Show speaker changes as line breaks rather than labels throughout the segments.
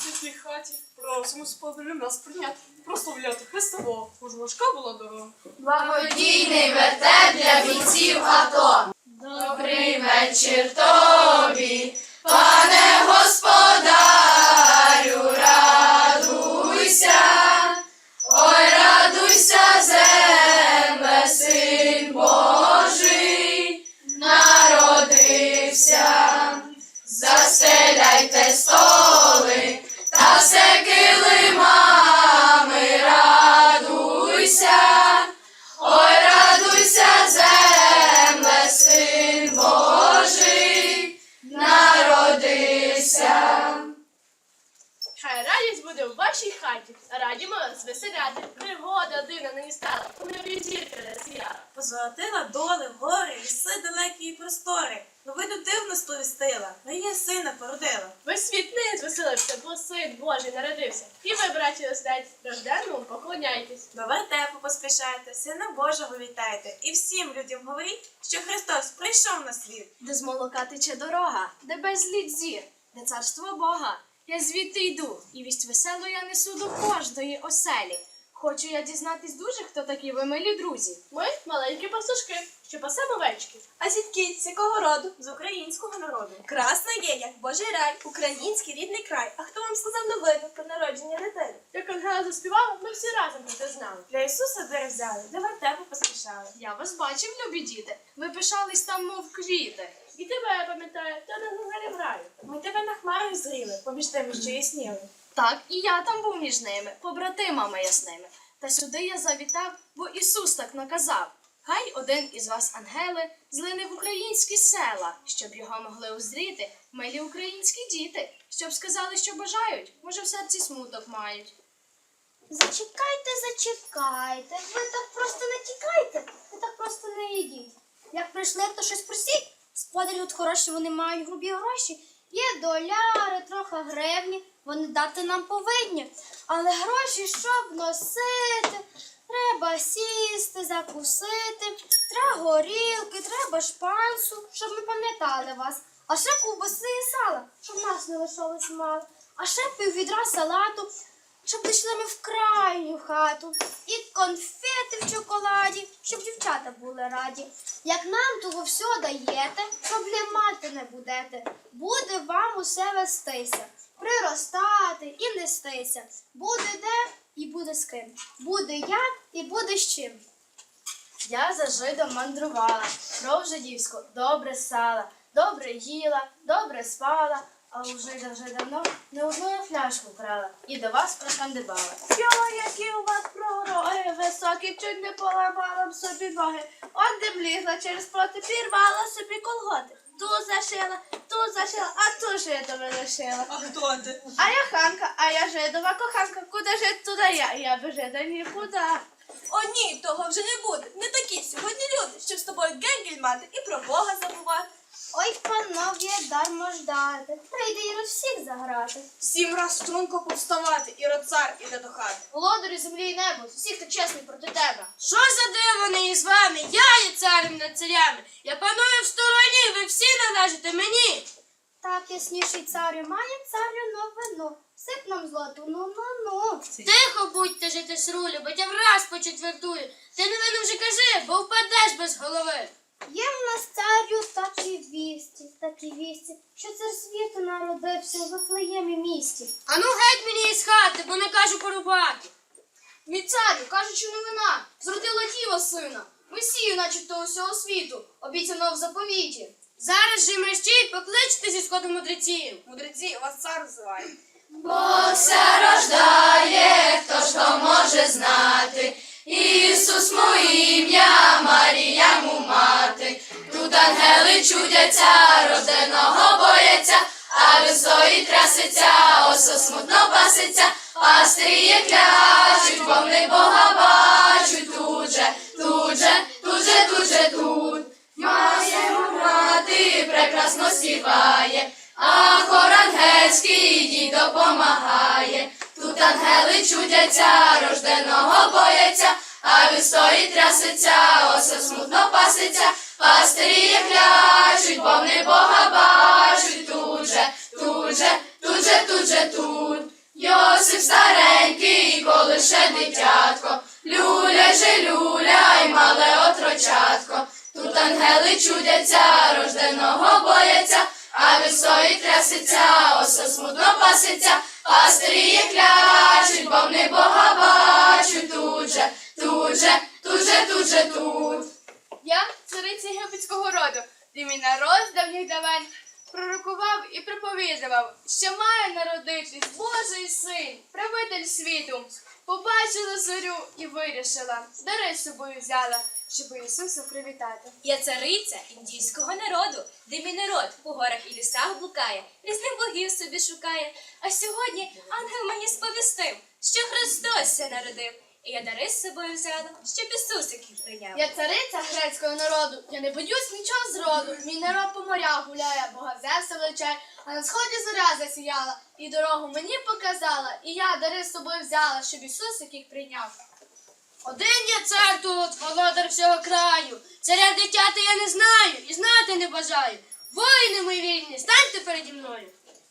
світлій хаті просимо сподарю нас прийняти, прославляти Христового, уж важка була дорога.
Благодійний вертеп для бійців АТО. Добрий вечір тобі, пане господарю,
радімо вас веселяти. Пригода дивна нині стала, у небі зірка засіяла.
Позолотила доли, гори, ліси далекі і простори. Новину дивно сповістила, Марія сина породила.
Весь світ не звеселився, бо син Божий народився. І ви, браті, остать, рожденному поклоняйтесь.
До вертепу поспішайте, сина Божого вітайте. І всім людям говоріть, що Христос прийшов на світ.
Де з молока тече дорога, де безліч зір, де царство Бога. Я звідти йду, і вість веселу я несу до кожної оселі. Хочу я дізнатись дуже, хто такі ви милі друзі.
Ми маленькі пастушки, що пасемо овечки.
А звідки з якого роду? З українського народу.
Красно є, як Божий рай, український рідний край. А хто вам сказав новину про народження дитини?
Як Ангела заспівала, ми всі разом про це знали.
Для Ісуса дери взяли, до вертепу поспішали.
Я вас бачив, любі діти. Ви пишались там, мов квіти.
І тебе я пам'ятаю, та не гугалі в раю.
Ми тебе на хмарах зріли, поміж тими, що ясніли.
Так, і я там був між ними, побратимами ясними. Та сюди я завітав, бо Ісус так наказав. Хай один із вас, ангели, злине в українські села, щоб його могли узріти милі українські діти, щоб сказали, що бажають, може в серці смуток мають.
Зачекайте, зачекайте. Ви так просто не тікайте, ви так просто не йдіть. Як прийшли, то щось просіть. Господарі тут хороші, вони мають грубі гроші. Є доляри, трохи гривні, вони дати нам повинні. Але гроші, щоб носити, треба сісти, закусити, треба горілки, треба шпансу, щоб ми пам'ятали вас. А ще ковбаси і сала, щоб нас не лишалось мало. А ще піввідра салату, щоб дійшли ми в крайню хату. І конфети в чоколаді, щоб дівчата були раді. Як нам того все даєте, проблем мати не будете. Буде вам усе вестися, приростати і нестися. Буде де і буде з ким. Буде як і буде з чим.
Я за жидом мандрувала, кров жидівську добре сала, добре їла, добре спала, а вже давно не одну я фляжку крала і до вас прокандибала.
Йо, які у вас пророги високі, чуть не поламала б собі ноги. От де влізла через проти, пірвала собі колготи. Ту зашила, ту зашила, а ту жидове лишила.
А хто ти?
А я ханка, а я жидова коханка. Куди жить, туди я, я би жида нікуди.
О, ні, того вже не буде. Не такі сьогодні люди, щоб з тобою генгель мати і про Бога забувати.
Ой, панове, дармо ждати. Прийде і роз всіх заграти.
Сім раз струнко повставати, і цар іде до хати.
Володарю землі і небо, всі, хто чесний проти тебе.
Що за диво не із вами? Я є царем над царями. Я паную в стороні, ви всі належите мені.
Так, ясніший царю, має царю новину. Сип нам злоту, ну ну ну.
Тихо будьте жити срулю, бо я враз почетвертую. Ти новину вже кажи, бо впадеш без голови.
Є в нас царю такі вісті, такі вісті, що цар світу народився в Вифлеємі місті.
Ану геть мені із хати, бо не кажу порубати.
Мій царю, кажучи новина, зродила діва сина, Месію, начебто усього світу, обіцяного в заповіті.
Зараз же мерщіть, покличте зі сходу мудреців.
Мудреці, вас цар називає.
Богся рождає, хто ж то може знати. Ісус моє ім'я, Марія му мати. Тут ангели чудяться, рожденого бояться, а висої трясеться, осо смутно паситься, пастріє клячуть, бо в Бога бачуть тут же, тут же, тут же, тут же, тут. Має мати прекрасно співає, а хор ангельський їй допомагає. Ангели чудяться, рожденого бояться, а висої трясеться, оса смутно паситься, пастирі клячуть, бо в Бога бачуть тут же, тут же, тут же, тут же, тут. Йосип старенький, коли ще дитятко, люля же люля й мале отрочатко. Тут ангели чудяться, рожденого бояться, а висої трясеться, оса смутно паситься, пастирі клячуть, бо вони Бога бачуть тут же, тут же, тут же, тут же, тут.
Я, цариця єгипетського роду, і мій народ давніх давен пророкував і проповідував, що має народитись Божий син, правитель світу. Побачила зорю і вирішила, дари з собою взяла, щоб Ісуса привітати.
Я цариця індійського народу, де мій народ по горах і лісах блукає, різних богів собі шукає. А сьогодні ангел мені сповістив, що Христос ся народив. І я дари з собою взяла, щоб Ісусик їх прийняв.
Я цариця грецького народу, я не боюсь нічого зроду. Мій народ по морях гуляє, Бога Зевса величає, а на сході зоря засіяла, і дорогу мені показала, і я дари з собою взяла, щоб Ісусик їх прийняв.
Один я цар тут, володар всього краю. Царя дитяти я не знаю і знати не бажаю. Воїни мої вільні, станьте переді мною.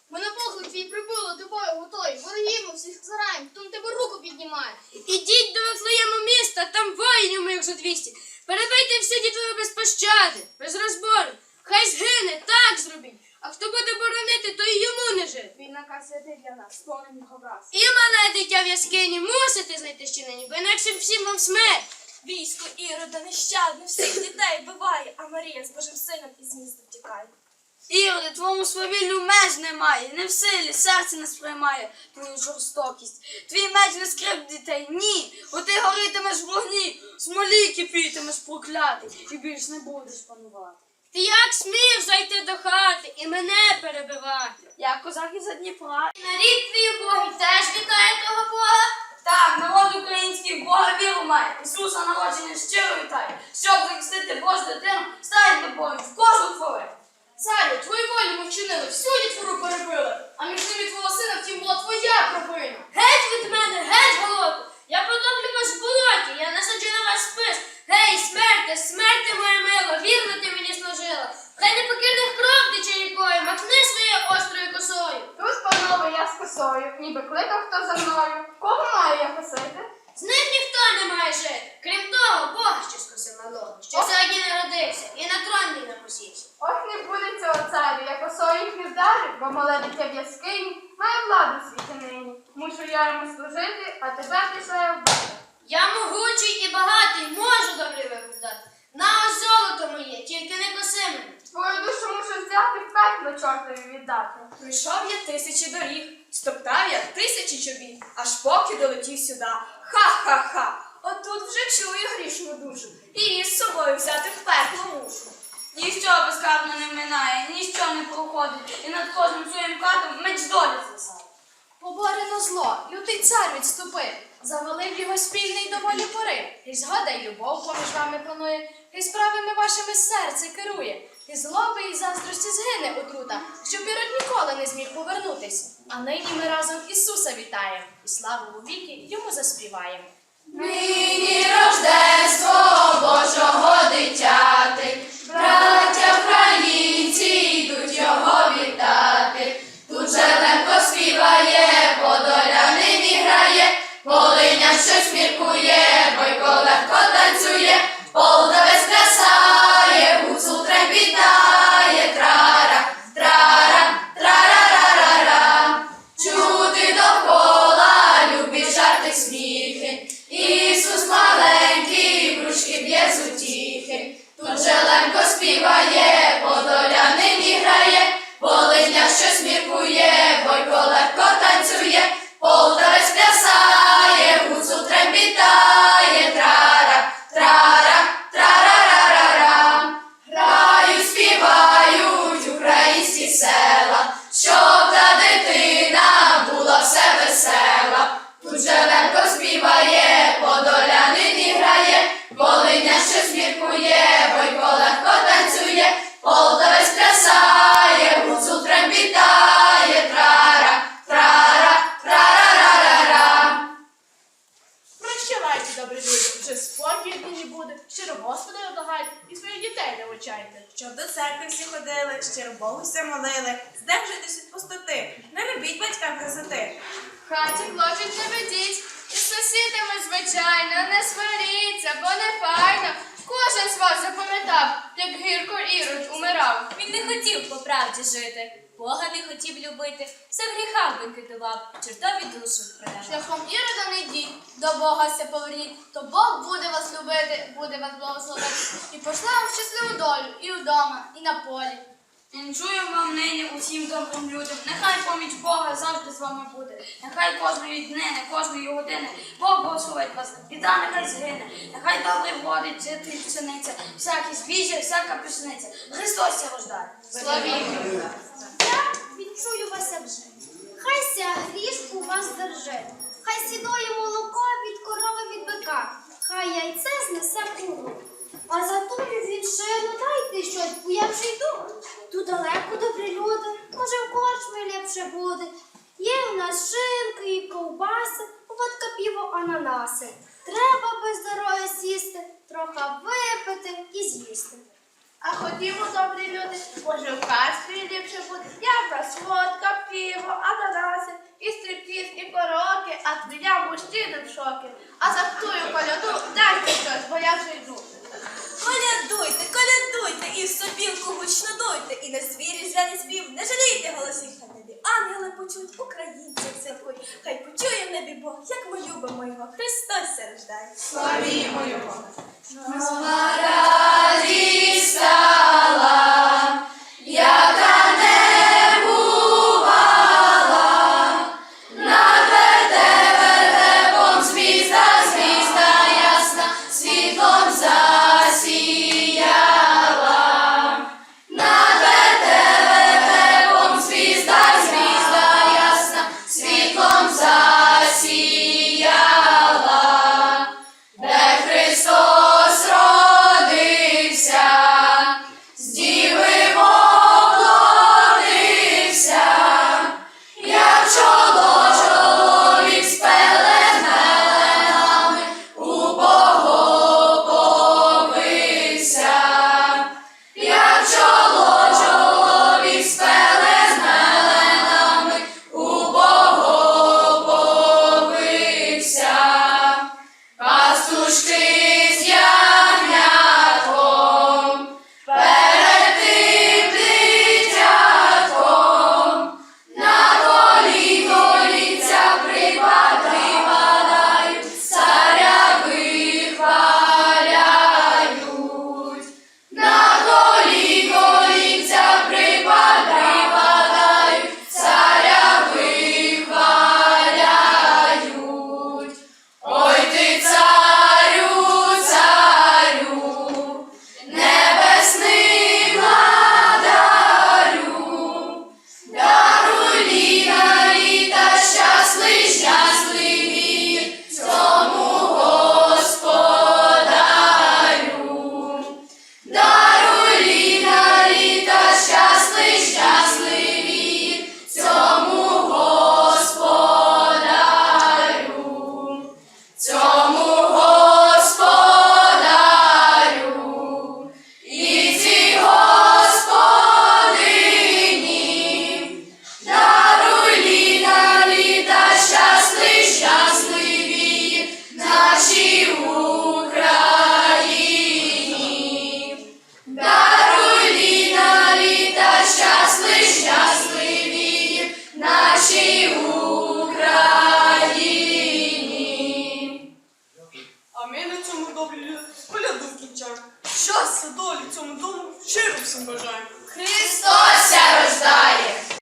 Монопохли твій прибуло до бою готові, ворогів всіх зараєм, хто тебе руку піднімає.
Ідіть до Вифлеєму міста, там воїнів моїх за двісті. Перебийте всі дітвори без пощади, без розбору. Хай згине, так зробіть. А хто буде боронити, то й йому не жити.
Твій наказ святий для нас, сповнені його враз.
І мале дитя в яскині мусите знайти ще нині, бо інакше всім вам смерть.
Військо Ірода нещадно всіх дітей вбиває, а Марія з Божим сином із міста втікає.
Іроде, твому свавіллю меж немає, не в силі, серце не сприймає твою жорстокість. Твій меч не скрип дітей, ні, бо ти горітимеш в вогні, смолі кипітимеш проклятий, і більш не будеш панувати. Ти як смів зайти до хати і мене перебивати? Я козак із Дніпра. Нарід твій Бог теж вітає того Бога? Так, народ український в Бога віру має, Ісуса народження щиро вітає, щоб захистити Божу дитину, ставить до Бога в кожну хвилину.
Царю, твою волю ми вчинили, всю дітвору перебили, а між ними твого сина втім була твоя провина.
Геть від мене, геть голоду! Я потоплю вас в болоті, я насаджу на вас спис. Гей, смерте, смерте моя мила, вірно ти мені служила. Хай не покинув кров дичаякою, махни своєю острою косою.
Тут, панове, я з косою, ніби кликав хто за мною. Кого маю я косити?
З них ніхто не має жити. Крім того, Бога ще скосив малого, що сьогодні народився і на трон мій напосівся.
Ох, не буде цього царю, я косою їх не вдарю, бо мале дитя в яскині має владу в світі нині. Мушу я йому служити, а тебе пішла я вбити.
Я могучий і багатий, можу добрий вибір. На ось золото моє, тільки не коси мене.
Твою душу мушу взяти в пекло чортові віддати.
Пройшов я тисячі доріг, стоптав я тисячі чобіт, аж поки долетів сюди. Ха-ха-ха! Отут вже чую грішну душу. І її з собою взяти в пекло мушу.
Ніщо безкарно не минає, ніщо не проходить, і над кожним своїм катом меч долі засадить.
Поборено зло, лютий цар відступив, завалив його спільний доволі порив. І згода й любов поміж вами планує, і справами вашими серце керує. І злоби і заздрості згине отрута, щоб ірод ніколи не зміг повернутись. А нині ми разом Ісуса вітаємо, і славу у віки йому заспіваємо.
Нині рождество Божого дитяти, браття українці йдуть його вітати. Тут же легко співає, подоля грає, Волиня щось міркує, бойко легко танцює, Полтавець
церкви всі ходили, щиро Богу все молили, здержуйтесь від пустоти, не робіть батькам красоти.
хаті плачуть не ведіть. І з сусідами, звичайно, не сваріться, бо не файно. Кожен з вас запам'ятав, як гірко Ірод умирав.
Він не хотів по правді жити, Бога не хотів любити, все в гріхах бенкетував, чортові душу продавав.
Шляхом Ірода не йдіть, до Бога ся поверніть, то Бог буде вас любити, буде вас благословити. І пошле вам щасливу долю і вдома, і на полі.
Вінчую вам нині усім добрим людям. Нехай поміч Бога завжди з вами буде. Нехай кожної днини, кожної години Бог благословить вас. Біда нехай згине. Нехай добре вродить жити пшениця, всякі збіжжя, всяка пшениця. Христос рождає.
Славімо.
Відчую вас вже. Хай ся гріш у вас держить, хай сідоє молоко від корови від бика, хай яйце знесе кугу. А за тою віншину дайте щось, бо я вже йду. Тут далеко добрі люди, може в корчмі ліпше буде. Є в нас шинки і ковбаси, водка піво ананаси. Треба без дороги сісти, трохи випити і з'їсти.
А ходімо, добрі люди, може в кастві ліпше буде. Я вас водка, пиво, ананаси, і стріпкіз, і пороки, а твоя мужчина в шокі. А за тую коляду дайте щось, бо я вже йду.
Колядуйте, колядуйте, і в сопілку гучно дуйте, і на свій різдвяний спів не жалійте голосів хай небі. Ангели почуть, українців святкують, хай почує в небі Бог, як ми любимо його. Христос рождає.
Славімо його.